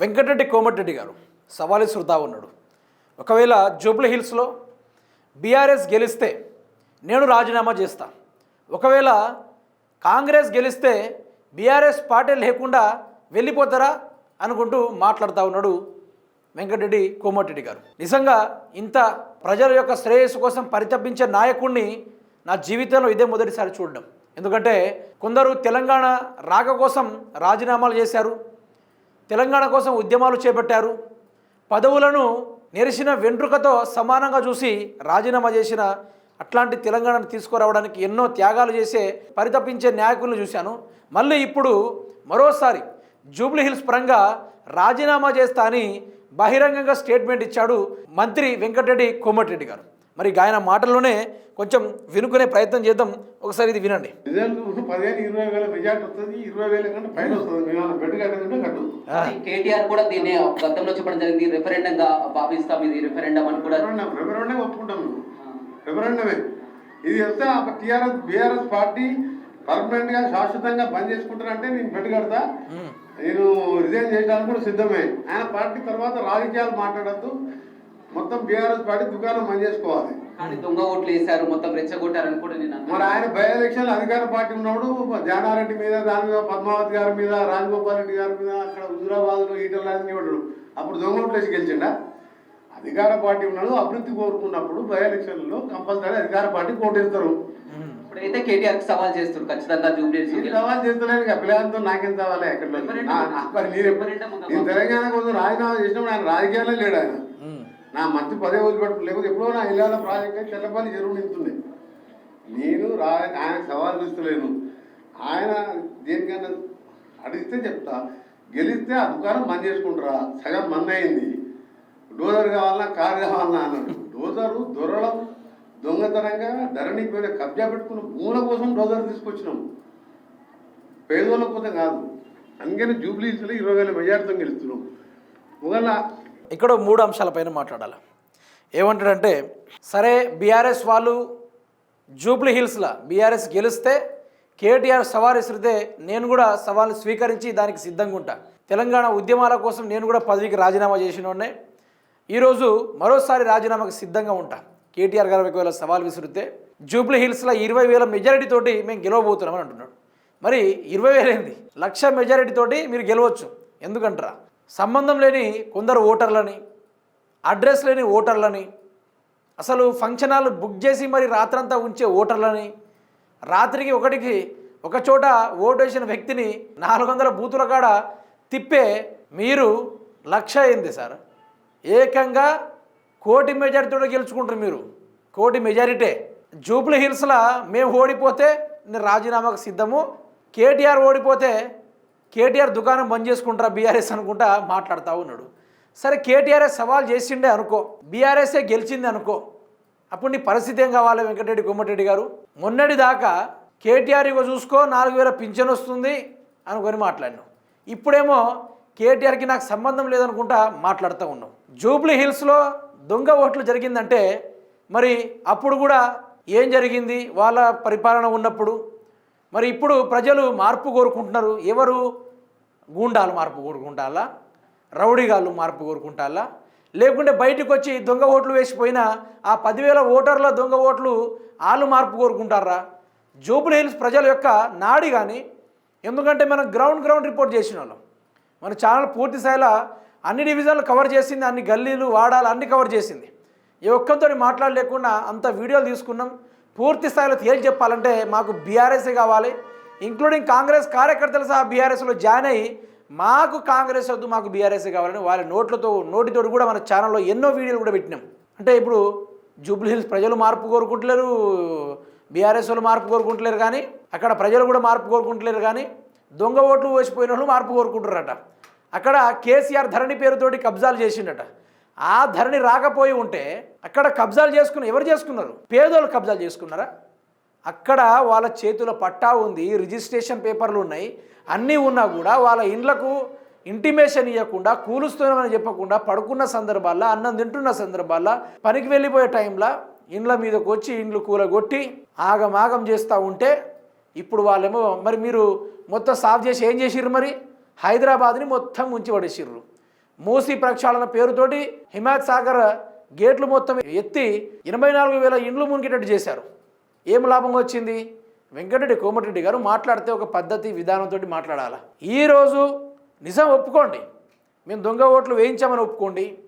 వెంకటరెడ్డి కోమటిరెడ్డి గారు సవాలు శృతా ఉన్నాడు. ఒకవేళ జూబ్లీ హిల్స్లో బీఆర్ఎస్ గెలిస్తే నేను రాజీనామా చేస్తా. ఒకవేళ కాంగ్రెస్ గెలిస్తే బీఆర్ఎస్ పార్టీ లేకుండా వెళ్ళిపోతారా అనుకుంటూ మాట్లాడుతూ ఉన్నాడు వెంకటరెడ్డి కోమటిరెడ్డి గారు. నిజంగా ఇంత ప్రజల యొక్క శ్రేయస్సు కోసం పరితపించే నాయకుడిని నా జీవితంలో ఇదే మొదటిసారి చూడడం. ఎందుకంటే కొందరు తెలంగాణ రాక కోసం రాజీనామాలు చేశారు. తెలంగాణ కోసం ఉద్యమాలు చేపట్టారు. పదవులను నెరిసిన వెంట్రుకతో సమానంగా చూసి రాజీనామా చేసిన అట్లాంటి తెలంగాణను తీసుకురావడానికి ఎన్నో త్యాగాలు చేసే పరితపించే నాయకులను చూశాను. మళ్ళీ ఇప్పుడు మరోసారి జూబ్లీ హిల్స్ పరంగా రాజీనామా చేస్తా అని బహిరంగంగా స్టేట్మెంట్ ఇచ్చాడు మంత్రి వెంకటరెడ్డి కోమటిరెడ్డి గారు. మరి ఆయన మాటల్లోనే కొంచెం వినుకునే ప్రయత్నం చేద్దాం. ఒకసారి ఇది వినండి. పదిహేను ఇరవై వేల మెజార్టీ వస్తుంది. ఇరవై వేల కంటే పైన వస్తుంది. కేటీఆర్ కూడా దీన్ని గతంలో చెప్పడం జరిగింది. భావిస్తాం. ఇది రెఫరెండం అని కూడా రెఫరెండం రెఫరెండం ఒప్పుకుంటాం మేము. రెఫరెండమే. ఇది ఒక టీఆర్ఎస్ బీఆర్ఎస్ పార్టీ పర్మనెంట్గా శాశ్వతంగా బంద్ చేసుకుంటారంటే నేను బెడ్ కడతా. నేను రిజైన్ చేయడానికి కూడా సిద్ధమే. ఆయన పార్టీ తర్వాత రాజకీయాలు మాట్లాడద్దు. మొత్తం బీఆర్ఎస్ పార్టీ దుకాణం బంద్ చేసుకోవాలి. కానీ దొంగ ఓట్లు వేశారు మొత్తం రెచ్చగొట్టారని కూడా నేను. మరి ఆయన బై ఎలక్షన్ అధికార పార్టీ ఉన్నప్పుడు జానారెడ్డి మీద దాని మీద పద్మావతి గారి మీద రాజగోపాల్ రెడ్డి గారి మీద అక్కడ హుజురాబాద్లో ఈటల రాజని ఇవ్వడు అప్పుడు దొంగ ఓట్లేసి గెలిచిండా? అధికార పార్టీ ఉన్నాడు అభివృద్ధి కోరుకున్నప్పుడు బై ఎలక్షన్లో కంపల్సరీ అధికార పార్టీ కోటేస్తారు. ఇప్పుడైతే కేటీఆర్కి సవాల్ చేస్తారు ఖచ్చితంగా జూబ్లీ నేను సవాల్ చేస్తలేను ఇక పిల్లలతో నాకేం కావాలి ఎక్కడ మరి తెలంగాణ కోసం రాజీనామా చేసినప్పుడు ఆయన రాజకీయాల్లో లేడు ఆయన. నా మంత్రి పదే వదిలిపెట్టు లేకపోతే ఎప్పుడో నా ఇళ్ళ ప్రాజెక్ట్ చెల్లపల్లి చెరువు నింపుతుంది. నేను రా ఆయన సవాల్ చూస్తలేను ఆయన దేనికైనా అడిగితే చెప్తా గెలిస్తే ఆ దుకాణం బంద్ చేసుకుంటారా? సగం మంది అయింది. డోజర్ కావాలన్నా కారు కావాలన్నా అన్నాడు. డోజరు దొరలం దొంగతనంగా ధరణి మీద కబ్జా పెట్టుకున్న భూముల కోసం డోజర్ తీసుకొచ్చినాం. పేదోళ్ళ కోసం కాదు. అందుకని జూబ్లీస్లో ఇరవై వేల మెజార్టీతో గెలుస్తున్నాం. ఒకవేళ ఇక్కడ మూడు అంశాలపైన మాట్లాడాలి. ఏమంటాడంటే సరే బీఆర్ఎస్ వాళ్ళు జూబ్లీ హిల్స్లో బీఆర్ఎస్ గెలిస్తే కేటీఆర్ సవాల్ విసిరితే నేను కూడా సవాల్ని స్వీకరించి దానికి సిద్ధంగా ఉంటా. తెలంగాణ ఉద్యమాల కోసం నేను కూడా పదవికి రాజీనామా చేసినోడ్నే. ఈరోజు మరోసారి రాజీనామాకి సిద్ధంగా ఉంటా. కేటీఆర్ గారు ఒకవేళ సవాల్ విసిరితే జూబ్లీ హిల్స్లో ఇరవై వేల మెజారిటీతోటి మేము గెలవబోతున్నామని అంటున్నాడు. మరి ఇరవై వేలేంది లక్ష మెజారిటీతోటి మీరు గెలవచ్చు. ఎందుకంటారా? సంబంధం లేని కొందరు ఓటర్లని అడ్రస్ లేని ఓటర్లని అసలు ఫంక్షన్ హాల్ బుక్ చేసి మరి రాత్రంతా ఉంచే ఓటర్లని రాత్రికి ఒకటికి ఒక చోట ఓటు వేసిన వ్యక్తిని నాలుగు వందల బూతుల కాడ తిప్పే మీరు లక్ష అయింది సార్. ఏకంగా కోటి మెజారిటీతో గెలుచుకుంటారు మీరు. కోటి మెజారిటీ. జూబ్లీ హిల్స్లో మేము ఓడిపోతే నేను రాజీనామాకు సిద్ధము. కేటీఆర్ ఓడిపోతే కేటీఆర్ దుకాణం బంద్ చేసుకుంటారా బీఆర్ఎస్ అనుకుంటా మాట్లాడుతూ ఉన్నాడు. సరే కేటీఆర్ఎస్ సవాల్ చేసిండే అనుకో బీఆర్ఎస్ఏ గెలిచింది అనుకో అప్పుడు నీ పరిస్థితి ఏం కావాలి వెంకటరెడ్డి కొమ్మటిరెడ్డి గారు? మొన్నటి దాకా కేటీఆర్ ఇగో చూసుకో నాలుగు వేల పింఛన్ వస్తుంది అనుకొని మాట్లాడినావు. ఇప్పుడేమో కేటీఆర్కి నాకు సంబంధం లేదనుకుంటా మాట్లాడుతూ ఉన్నాం జూబ్లీ హిల్స్లో దొంగ ఓట్లు జరిగిందంటే మరి అప్పుడు కూడా ఏం జరిగింది? వాళ్ళ పరిపాలన ఉన్నప్పుడు మరి ఇప్పుడు ప్రజలు మార్పు కోరుకుంటున్నారు. ఎవరు? గూండాలు మార్పు కోరుకుంటారా రౌడీగాళ్ళు మార్పు కోరుకుంటారా లేకుంటే బయటకు వచ్చి దొంగ ఓట్లు వేసిపోయినా ఆ పదివేల ఓటర్ల దొంగ ఓట్లు వాళ్ళు మార్పు కోరుకుంటారా? జూబ్లీ హిల్స్ ప్రజల యొక్క నాడి కానీ ఎందుకంటే మనం గ్రౌండ్ గ్రౌండ్ రిపోర్ట్ చేసిన వాళ్ళం మన ఛానల్ పూర్తి స్థాయిలో అన్ని డివిజన్లు కవర్ చేసింది అన్ని గల్లీలు వాడాలు అన్ని కవర్ చేసింది. ఏ ఒక్కరితో మాట్లాడలేకుండా అంత వీడియోలు తీసుకున్నాం. పూర్తి స్థాయిలో తేల్చి చెప్పాలంటే మాకు బీఆర్ఎస్ఏ కావాలి ఇంక్లూడింగ్ కాంగ్రెస్ కార్యకర్తలు సహా బీఆర్ఎస్లో జాయిన్ అయ్యి మాకు కాంగ్రెస్ వద్దు మాకు బీఆర్ఎస్ కావాలని వాళ్ళ నోట్లతో నోటితోటి కూడా మన ఛానల్లో ఎన్నో వీడియోలు కూడా పెట్టినాం. అంటే ఇప్పుడు జూబ్లీహిల్స్ ప్రజలు మార్పు కోరుకుంటలేరు బీఆర్ఎస్ వాళ్ళు మార్పు కోరుకుంటలేరు కానీ అక్కడ ప్రజలు కూడా మార్పు కోరుకుంటలేరు కానీ దొంగ ఓట్లు వేసిపోయిన వాళ్ళు మార్పు కోరుకుంటారట అక్కడ కేసీఆర్ ధరణి పేరుతోటి కబ్జాలు చేసిండట. ఆ ధరణి రాకపోయి ఉంటే అక్కడ కబ్జాలు చేసుకున్న ఎవరు చేసుకున్నారు? పేదోళ్ళు కబ్జాలు చేసుకున్నారా? అక్కడ వాళ్ళ చేతుల పట్టా ఉంది రిజిస్ట్రేషన్ పేపర్లు ఉన్నాయి. అన్నీ ఉన్నా కూడా వాళ్ళ ఇండ్లకు ఇంటిమేషన్ ఇవ్వకుండా కూలుస్తున్నామని చెప్పకుండా పడుకున్న సందర్భాల్లో అన్నం తింటున్న సందర్భాల్లో పనికి వెళ్ళిపోయే టైంలో ఇండ్ల మీదకు వచ్చి ఇండ్లు కూలగొట్టి ఆగమాగం చేస్తూ ఉంటే ఇప్పుడు వాళ్ళేమో మరి మీరు మొత్తం సాఫ్ చేసి ఏం చేసిర్రు మరి? హైదరాబాద్ని మొత్తం ముంచి పడేసిర్రు మూసీ ప్రక్షాళన పేరుతోటి హిమాయత్ సాగర్ గేట్లు మొత్తం ఎత్తి ఎనభై నాలుగు వేల ఇండ్లు మునిగేటట్టు చేశారు. ఏం లాభం వచ్చింది? వెంకటరెడ్డి కోమటిరెడ్డి గారు మాట్లాడితే ఒక పద్ధతి విధానంతో మాట్లాడాలి? ఈరోజు నిజం ఒప్పుకోండి. మేము దొంగ ఓట్లు వేయించామని ఒప్పుకోండి.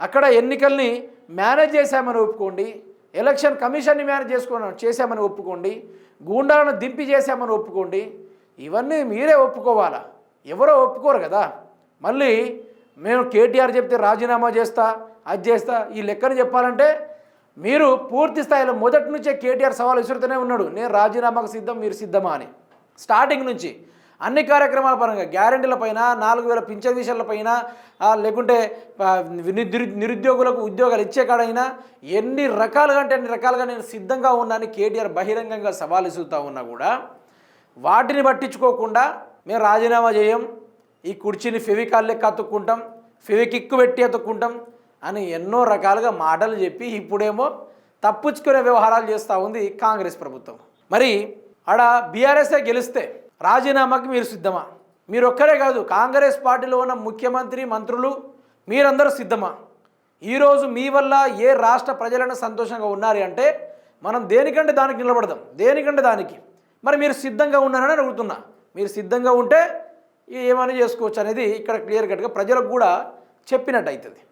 అక్కడ ఎన్నికల్ని మేనేజ్ చేశామని ఒప్పుకోండి. ఎలక్షన్ కమిషన్ని మేనేజ్ చేసుకున్నాం చేశామని ఒప్పుకోండి. గూండాలను దింపి చేశామని ఒప్పుకోండి. ఇవన్నీ మీరే ఒప్పుకోవాలా? ఎవరో ఒప్పుకోరు కదా. మళ్ళీ మేము కేటీఆర్ చెప్తే రాజీనామా చేస్తా అది చేస్తా ఈ లెక్కను చెప్పాలంటే మీరు పూర్తి స్థాయిలో మొదటి నుంచే కేటీఆర్ సవాల్ విసురుతూనే ఉన్నాడు. నేను రాజీనామాకు సిద్ధం మీరు సిద్ధమా అని. స్టార్టింగ్ నుంచి అన్ని కార్యక్రమాల పరంగా గ్యారెంటీల పైన నాలుగు వేల పింఛన్ విషయాల పైన లేకుంటే నిరు- నిరుద్యోగులకు ఉద్యోగాలు ఇచ్చే కాడైనా ఎన్ని రకాలుగా అంటే అన్ని రకాలుగా నేను సిద్ధంగా ఉన్నాను కేటీఆర్ బహిరంగంగా సవాల్ ఇసురుతూ ఉన్నా కూడా వాటిని పట్టించుకోకుండా మేము రాజీనామా చేయం. ఈ కుర్చీని ఫెవికాల్ లెక్క అతుక్కుంటాం ఫెవికిక్కు పెట్టి అతుక్కుంటాం అని ఎన్నో రకాలుగా మాటలు చెప్పి ఇప్పుడేమో తప్పించుకునే వ్యవహారాలు చేస్తూ ఉంది కాంగ్రెస్ ప్రభుత్వం. మరి ఆడ బీఆర్ఎస్ఏ గెలిస్తే రాజీనామాకి మీరు సిద్ధమా? మీరు ఒక్కరే కాదు కాంగ్రెస్ పార్టీలో ఉన్న ముఖ్యమంత్రి మంత్రులు మీరందరూ సిద్ధమా? ఈరోజు మీ వల్ల ఏ రాష్ట్ర ప్రజలను సంతోషంగా ఉన్నారు అంటే మనం దేనికంటే దానికి నిలబడదాం దేనికంటే దానికి. మరి మీరు సిద్ధంగా ఉన్నారని అడుగుతున్నా. మీరు సిద్ధంగా ఉంటే ఏమని చేసుకోవచ్చు అనేది ఇక్కడ క్లియర్ కట్గా ప్రజలకు కూడా చెప్పినట్టు అవుతుంది